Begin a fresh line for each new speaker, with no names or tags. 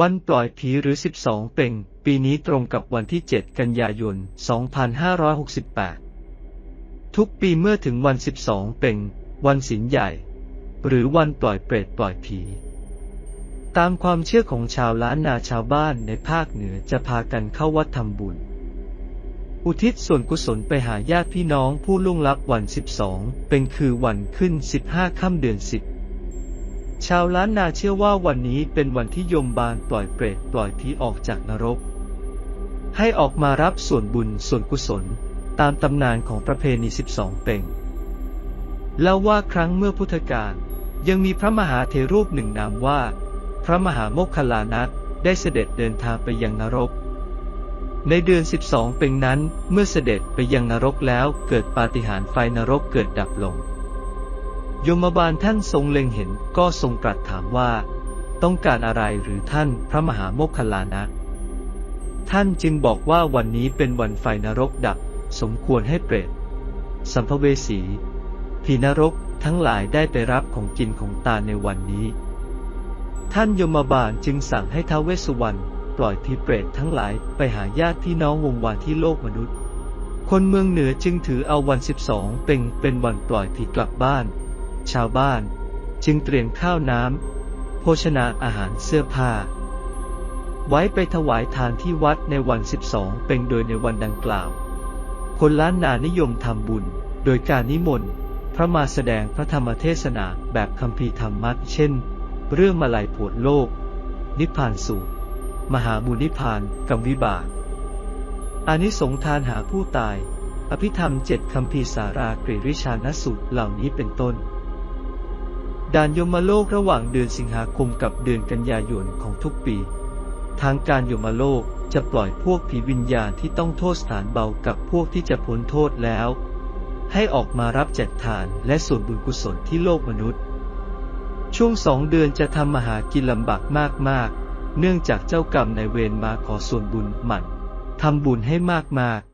วันปล่อยผีหรือ 12 เป่ง ปีนี้ตรงกับวันที่ 7 กันยายน 2568 ทุกปีเมื่อถึงวัน 12 เป่ง วันศีลใหญ่ หรือวันปล่อยเปรตปล่อยผี ตามความเชื่อของชาวล้านนาชาวบ้านในภาคเหนือจะพากันเข้าวัดทำบุญ อุทิศส่วนกุศลไปหาญาติพี่น้องผู้ล่วงลับวัน 12 เป็นคือวันขึ้น 15 ค่ำเดือน 10 ชาวล้านนาเชื่อว่าวันนี้เป็นวันที่ยมบาลปล่อยเปรตปล่อยผีออกจากนรก ให้ออกมารับส่วนบุญส่วนกุศล ตามตำนานของประเพณี 12 เป่งเล่าว่าครั้งเมื่อพุทธกาลยังมีพระมหาเทรูปหนึ่งนามว่า พระมหาโมคคัลลานะได้เสด็จเดินทางไปยังนรก ในเดือน 12 เป็นนั้น เมื่อเสด็จไปยังนรกแล้วเกิดปาฏิหาริย์ไฟนรกเกิดดับลง ยมบาลท่านทรงเล็งเห็นก็ทรงตรัสถามว่า ต้องการอะไรหรือท่านพระมหาโมคคลลานะ ท่านจึงบอกว่าวันนี้เป็นวันไฟนรกดับ สมควรให้เปรต สัมภเวสี ผีนรกทั้งหลายได้ไปรับของกินของตาในวันนี้ ท่านยมบาลจึงสั่งให้ท้าวเวสสุวรรณปล่อยผีเปรตทั้งหลายไปหาญาติพี่น้องวงวานที่โลกมนุษย์ คนเมืองเหนือจึงถือเอาวัน 12 เป็นเป็นวันปล่อยผีกลับบ้าน ชาวบ้าน จึงเตรียมข้าวน้ำโภชนาอาหารเสื้อผ้า ไว้ไปถวายทานที่วัดในวัน 12 เป็นโดยในวันดังกล่าว คนล้านนานิยมทำบุญ โดยการนิมนต์พระมาแสดงพระธรรมเทศนาแบบคัมภีธรรมะเช่น เรื่องมาลัยผวดโลก นิพพานสูตร มหาบุญนิพพานกรรมวิบากอานิสงทานหาผู้ตาย อภิธรรมเจ็ดคำพีสารากรีริชานสูตรเหล่านี้เป็นต้น ด่านยมโลกระหว่างเดือนสิงหาคมกับเดือนกันยายนของทุกปี ทางการยมโลกจะปล่อยพวกผีวิญญาณที่ต้องโทษสถานเบากับพวกที่จะพ้นโทษแล้ว ให้ออกมารับแจกทานและส่วนบุญกุศลที่โลกมนุษย์ ช่วงสองเดือนจะทำมาหากินลำบากมากๆ เนื่องจากเจ้ากรรมในเวรมาขอส่วนบุญหมั่นทำบุญให้มากๆ